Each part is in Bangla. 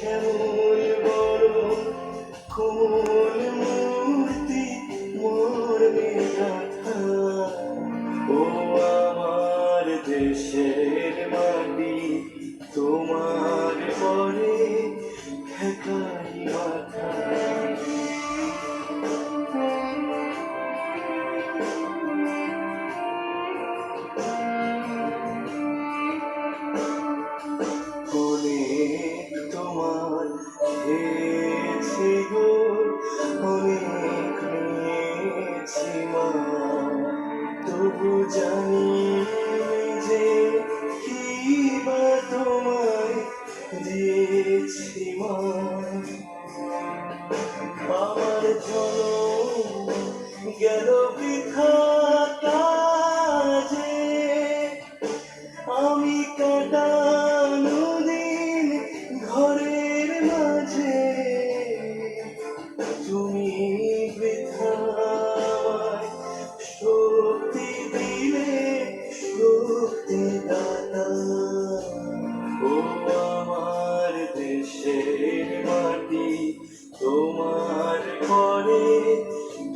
shall আমার জন গেল বৃথা তোমার পরে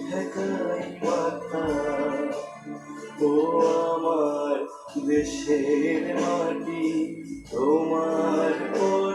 ঢাকাই মাথা ও আমার দেশের মাটি তোমার পরে